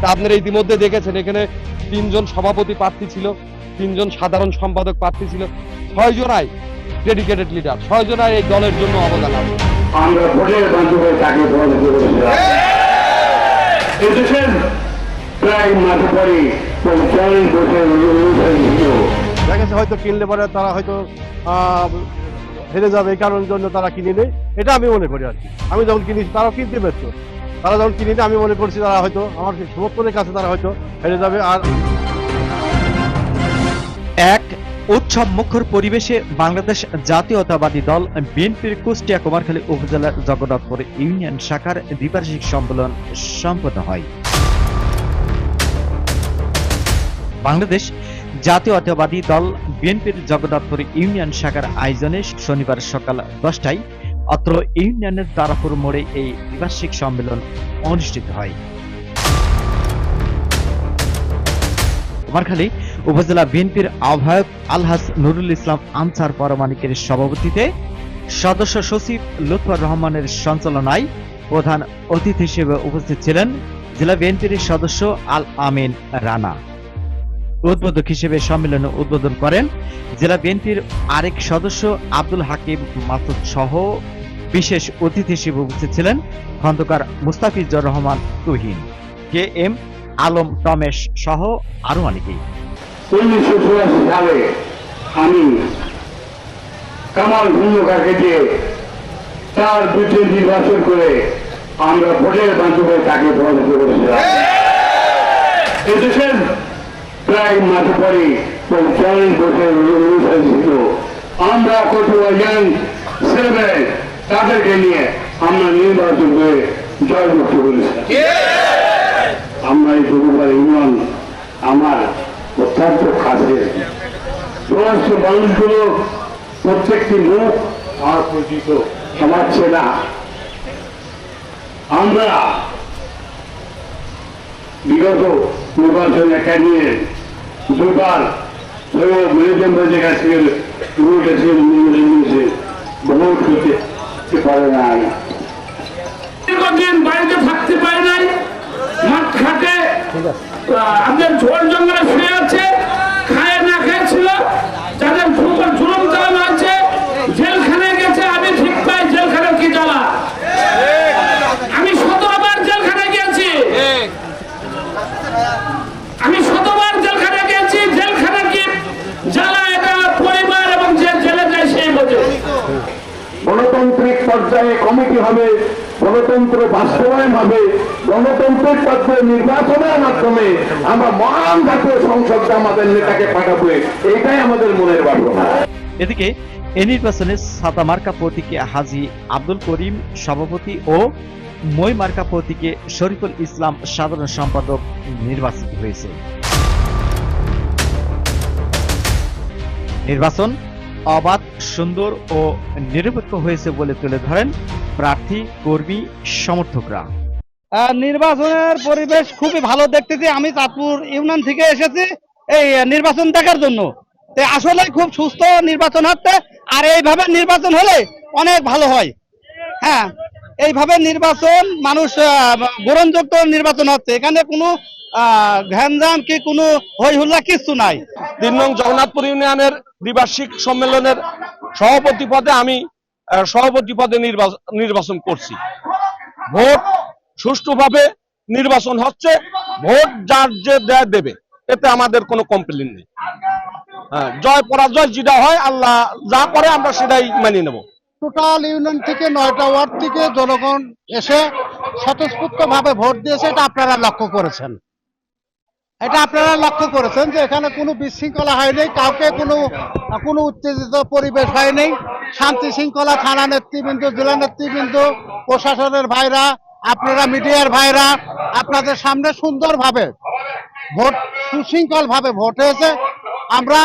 তা আপনারা ইতিমধ্যে দেখেছেন এখানে তিনজন সভাপতি প্রার্থী ছিল তিনজন সাধারণ সম্পাদক প্রার্থী ছিল ছয় জনাই ডেডিকেটেড লিডার ছয় জনাই এই দলের জন্য অবদান আছে। আমরা ভোটের মাধ্যমে তাকে এদেশের প্রায় মাসে পরে পঞ্চাশ বছর দেখা হয়তো কিনলে পরে তারা হয়তো আহ, হেরে যাবে এই কারণের জন্য তারা কিনে নেই এটা আমি মনে করি আর কি। আমি যখন কিনেছি তারাও কিনতে ব্যস্ত। তারা যখন কিনে আমি মনে করছি তারা হয়তো আমার সমর্থনের কাছে তারা হয়তো হেরে যাবে। আর এক উৎসব মুখর পরিবেশে বাংলাদেশ জাতীয়তাবাদী দল বিএনপির কুষ্টিয়া কুমারখালী উপজেলার জগন্নাথপুর ইউনিয়ন শাখার দ্বিবার্ষিক সম্মেলন সম্পন্ন হয়। বাংলাদেশ জাতীয়তাবাদী দল বিএনপির জগন্নাথপুর ইউনিয়ন শাখার আয়োজনে শনিবার সকাল দশটায় অত্র ইউনিয়নের তারাপুর মোড়ে এই দ্বিবার্ষিক সম্মেলন অনুষ্ঠিত হয়। কুমারখালী উপজেলা বিএনপির আহ্বায়ক আলহাজ নুরুল ইসলাম আনসার পরমাণিকের সভাপতিতে সদস্য সচিব লুৎফর রহমানের সঞ্চালনায় প্রধান অতিথি হিসেবে উপস্থিত ছিলেন জেলা বিএনপির সদস্য আল আমিন রানা। উদ্বোধক হিসেবে সম্মেলনে উদ্বোধন করেন জেলা বিএনপির আরেক সদস্য আব্দুল হাকিম মাসুদ সহ বিশেষ অতিথি হিসেবে উপস্থিত ছিলেন খন্দকার মুস্তাফিজুর রহমান তুহিন, কে এম আলম টমেশ সহ আরও অনেকেই। আমি কামাল ভূমিকাকে দিয়ে তার নির্বাচন করে আমরা ভোটের তাকে পরাজিত করেছিলাম। প্রায় মাসে পরে পঞ্চাশ বছর অনুষ্ঠান ছিল। আমরা কত ছেলেমেয়ে তাদেরকে নিয়ে আমরা নির্বাচন করে জয়মুক্ত করেছিলাম আমরা এই গরুবার ইউনিয়ন আমার অত্যন্ত কাছে সমস্ত মানুষগুলো প্রত্যেকটি মুখ আমার পরিচিত আমার চেনা আমরা বিগত নির্বাচন একা নিয়ে দুবার সৈয়দ রাজের কাছ থেকে রুট ভোট করতে পারে নাই। দীর্ঘদিন বাড়িতে থাকতে পারে নাই, মাঠ ঘাটে আমাদের ঝোল জঙ্গলে শুয়ে আছে খায় না খেয়েছিল যাদের উপর জুলুম চালানো হয়েছে জেলখানায় গেছে আমি ঠিক পাই জেলখানার কি জ্বালা আমি শতবার জেলখানায় গিয়েছি আমি শতবার জেলখানায় গিয়েছি জেলখানা কি জ্বালা এটা পরিবার এবং যে জেলে যায় সেই বোঝে গণতান্ত্রিক পর্যায়ে কমিটি হবে, গণতন্ত্র বাস্তবায়ন হবে, গণতন্ত্রের পর্যায়ে নির্বাচনের মাধ্যমে আমরা মহান জাতীয় সংসদে আমাদের নেতাকে পাঠাবো এইটাই আমাদের মনের বাসনা এদিকে এ নির্বাচনে সাদা মার্কা প্রতীকে হাজি আব্দুল করিম সভাপতি ও মই মার্কা প্রতীকে শরীফুল ইসলাম সাধারণ সম্পাদক নির্বাচিত হয়েছে। নির্বাচন অবাধ, সুন্দর ও নিরপেক্ষ হয়েছে বলে তুলে ধরেন প্রার্থী, কর্মী, সমর্থকরা। নির্বাচনের পরিবেশ খুবই ভালো দেখতেছি। আমি চাঁদপুর ইউনিয়ন থেকে এসেছি এই নির্বাচন দেখার জন্য। আসলে খুব সুস্থ নির্বাচন হচ্ছে, আর এইভাবে নির্বাচন হলে অনেক ভালো হয়। হ্যাঁ এইভাবে নির্বাচন মানুষ গ্রহণযোগ্য নির্বাচন হচ্ছে। এখানে কোনো ঘ্যানজাম কি কোনো হই হুল্লা কিচ্ছু নাই। তিন নং জগন্নাথপুর ইউনিয়নের দ্বিবার্ষিক সম্মেলনের সভাপতি পদে আমি সভাপতি পদে নির্বাচন করছি। ভোট সুষ্ঠুভাবে নির্বাচন হচ্ছে ভোট যার যে দেয় দেবে এতে আমাদের কোনো কমপ্লেন নেই। হ্যাঁ, জয় পরাজয় যেটা হয় আল্লাহ যা করে আমরা সেটাই মেনে নেব। টোটাল ইউনিয়ন থেকে নয়টা ওয়ার্ড থেকে জনগণ এসে স্বতঃস্ফূর্ত ভাবে ভোট দিয়েছে, এটা আপনারা লক্ষ্য করেছেন। এটা আপনারা লক্ষ্য করেছেন যে এখানে কোনো বিশৃঙ্খলা হয়নি, কাউকে কোনো কোনো উত্তেজিত পরিবেশ হয়নি। শান্তি শৃঙ্খলা থানা নেতৃবৃন্দ, জেলা নেতৃবৃন্দ, প্রশাসনের ভাইরা, আপনারা মিডিয়ার ভাইরা, আপনাদের সামনে সুন্দরভাবে ভোট সুশৃঙ্খল ভাবে ভোট হয়েছে। আমরা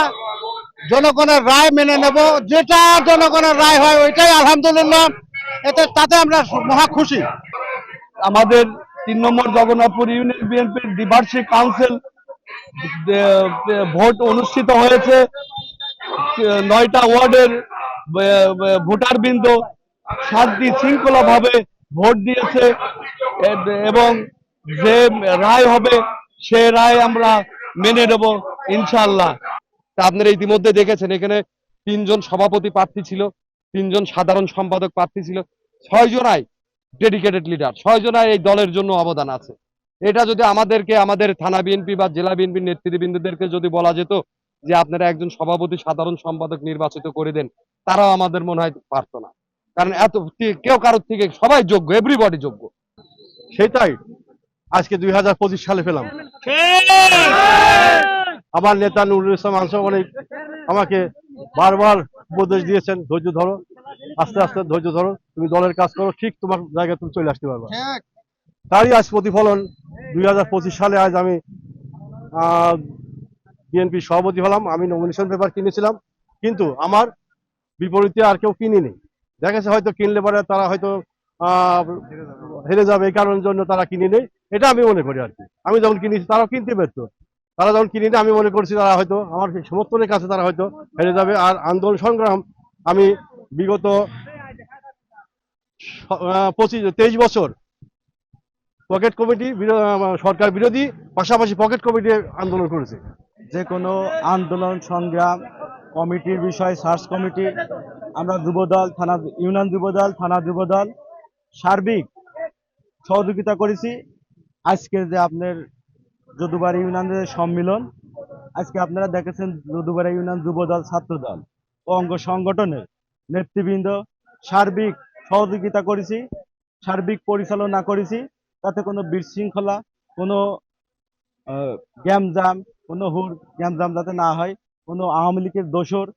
জনগণের রায় মেনে নেব। যেটা জনগণের রায় হয়, ওইটাই আলহামদুলিল্লাহ। এতে, তাতে আমরা মহা খুশি। আমাদের তিন নম্বর জগন্নাথপুর ইউনিয়ন বিএনপির দ্বিবার্ষিক কাউন্সিল ভোট অনুষ্ঠিত হয়েছে। নয়টা ওয়ার্ডের ভোটার বৃন্দ শান্তি শৃঙ্খলা ভাবে ভোট দিয়েছে। এবং যে রায় হবে, সে রায় আমরা মেনে নেব, ইনশাআল্লাহ। তা আপনারা ইতিমধ্যে দেখেছেন এখানে তিনজন সভাপতি প্রার্থী ছিল তিনজন সাধারণ সম্পাদক প্রার্থী ছিল ছয় জনাই ডেডিকেটেড লিডার ছয় জনাই এই দলের জন্য অবদান আছে। এটা যদি আমাদেরকে আমাদের থানা বিএনপি বা জেলা বিএনপির নেতৃবৃন্দদেরকে যদি বলা যেত যে আপনারা একজন সভাপতি সাধারণ সম্পাদক নির্বাচিত করে দেন তারাও আমাদের মনে হয় পারতো না। কারণ এত কেউ কারোর থেকে সবাই যোগ্য এভরিবডি যোগ্য। সেটাই আজকে দুই হাজার পঁচিশ সালে পেলাম। আমার নেতা নুরুল ইসলাম আনসার অনেক আমাকে বারবার উপদেশ দিয়েছেন ধৈর্য ধরো আস্তে আস্তে ধৈর্য ধরো তুমি দলের কাজ করো ঠিক তোমার জায়গায় তুমি চলে আসতে পারবে। তারই আজ প্রতিফলন দুই হাজার পঁচিশ সালে আজ আমি বিএনপি সভাপতি হলাম আমি নমিনেশন পেপার কিনেছিলাম কিন্তু আমার বিপরীতে আর কেউ কিনিনি দেখেছে হয়তো কিনলে পরে তারা হয়তো আহ, হেরে যাবে এই কারণের জন্য তারা কিনে নেই এটা আমি মনে করি আর কি। আমি যখন কিনেছি তারাও কিনতে পারতো তারা যখন কিনে আমি মনে করছি তারা হয়তো আমার সমর্থনের কাছে তারা হয়তো হেরে যাবে। আর আন্দোলন সংগ্রাম আমি বিগত পঁচিশ, তেইশ বছর পকেট কমিটি সরকার বিরোধী, পাশাপাশি পকেট কমিটি আন্দোলন করেছে। যে কোনো আন্দোলন, সংগ্রাম, কমিটির বিষয়, সার্চ কমিটি, আমরা যুবদল, থানা, ইউনিয়ন যুবদল, থানা যুবদল সার্বিক সহযোগিতা করেছি। আজকে যে আপনার যদুবাড়ি ইউনিয়নের সম্মিলন। আজকে আপনারা দেখেছেন যদুবাড়ি ইউনিয়ন যুবদল, ছাত্রদল ও অঙ্গ সংগঠনের নেতৃবৃন্দ। সার্বিক সহযোগিতা করেছি, সার্বিক পরিচালনা করেছি। তাতে কোনো বিশৃঙ্খলা, কোনো গ্যামজাম, কোনো হুর গ্যামজাম যাতে না হয়, কোনো আওয়ামী লীগের দোষর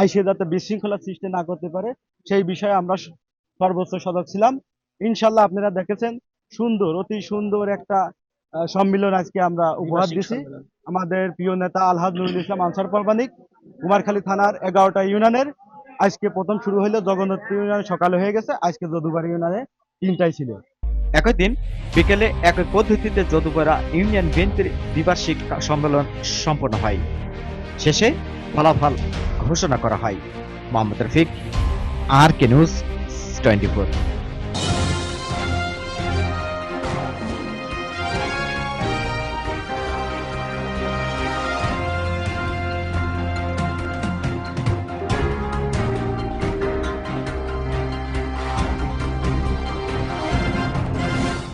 আইসে যাতে বিশৃঙ্খলা সৃষ্টি না করতে পারে, সেই বিষয়ে আমরা সর্বোচ্চ সজাগ ছিলাম। ইনশাল্লাহ আপনারা দেখেছেন সুন্দর, অতি সুন্দর একটা সম্মিলন আজকে আমরা উপহার দিছি। আমাদের প্রিয় নেতা আলহাজ নুরুল ইসলাম আনসার পারমানিক কুমারখালী থানার এগারোটা ইউনিয়নের। আজকে প্রথম শুরু হইল জগন্নাথ ইউনিয়ন সকালে হয়ে গেছে। আজকে যদুবার ইউনিয়নে তিনটাই ছিল। একই দিন বিকেলে একই পদ্ধতিতে যদুপাড়া ইউনিয়ন বিএনপির দ্বিবার্ষিক সম্মেলন সম্পন্ন হয়। শেষে ফলাফল ঘোষণা করা হয়। Mohammad Rafiq R K news twenty